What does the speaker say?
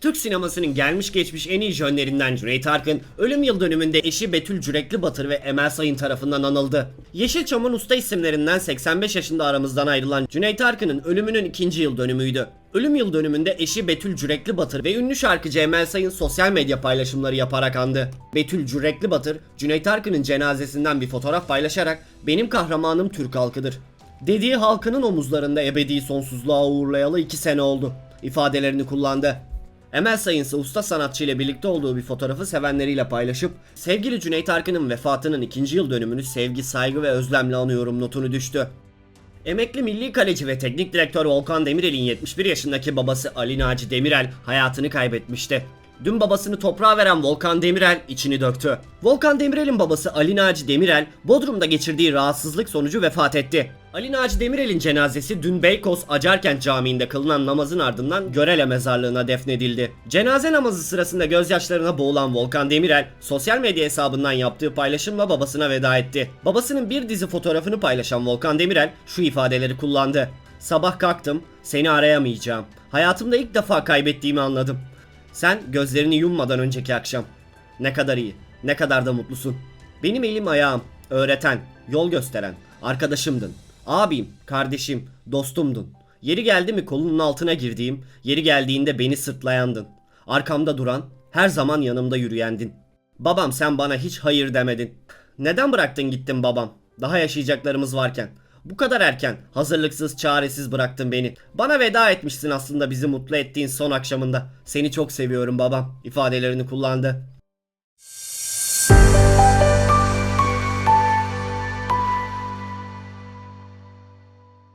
Türk sinemasının gelmiş geçmiş en iyi jönlerinden Cüneyt Arkın, ölüm yıl dönümünde eşi Betül Cürekli Batır ve Emel Sayın tarafından anıldı. Yeşilçam'ın usta isimlerinden 85 yaşında aramızdan ayrılan Cüneyt Arkın'ın ölümünün ikinci yıl dönümüydü. Ölüm yıl dönümünde eşi Betül Cürekli Batır ve ünlü şarkıcı Emel Sayın sosyal medya paylaşımları yaparak andı. Betül Cürekli Batır, Cüneyt Arkın'ın cenazesinden bir fotoğraf paylaşarak benim kahramanım Türk halkıdır. Dediği halkının omuzlarında ebedi sonsuzluğa uğurlayalı iki sene oldu ifadelerini kullandı. Emel Sayın ise usta sanatçı ile birlikte olduğu bir fotoğrafı sevenleriyle paylaşıp sevgili Cüneyt Arkın'ın vefatının ikinci yıl dönümünü sevgi, saygı ve özlemle anıyorum notunu düştü. Emekli milli kaleci ve teknik direktör Volkan Demirel'in 71 yaşındaki babası Ali Naci Demirel hayatını kaybetmişti. Dün babasını toprağa veren Volkan Demirel içini döktü. Volkan Demirel'in babası Ali Naci Demirel, Bodrum'da geçirdiği rahatsızlık sonucu vefat etti. Ali Naci Demirel'in cenazesi dün Beykoz Acarkent Camii'nde kılınan namazın ardından Görele mezarlığına defnedildi. Cenaze namazı sırasında gözyaşlarına boğulan Volkan Demirel, sosyal medya hesabından yaptığı paylaşımla babasına veda etti. Babasının bir dizi fotoğrafını paylaşan Volkan Demirel şu ifadeleri kullandı. Sabah kalktım, seni arayamayacağım. Hayatımda ilk defa kaybettiğimi anladım. Sen gözlerini yummadan önceki akşam. Ne kadar iyi, ne kadar da mutlusun. Benim elim ayağım, öğreten, yol gösteren, arkadaşımdın. Abim, kardeşim, dostumdun. Yeri geldi mi kolunun altına girdiğim, yeri geldiğinde beni sırtlayandın. Arkamda duran, her zaman yanımda yürüyendin. Babam sen bana hiç hayır demedin. Neden bıraktın gittin babam? Daha yaşayacaklarımız varken. Bu kadar erken, hazırlıksız, çaresiz bıraktın beni. Bana veda etmişsin aslında bizi mutlu ettiğin son akşamında. Seni çok seviyorum babam ifadelerini kullandı.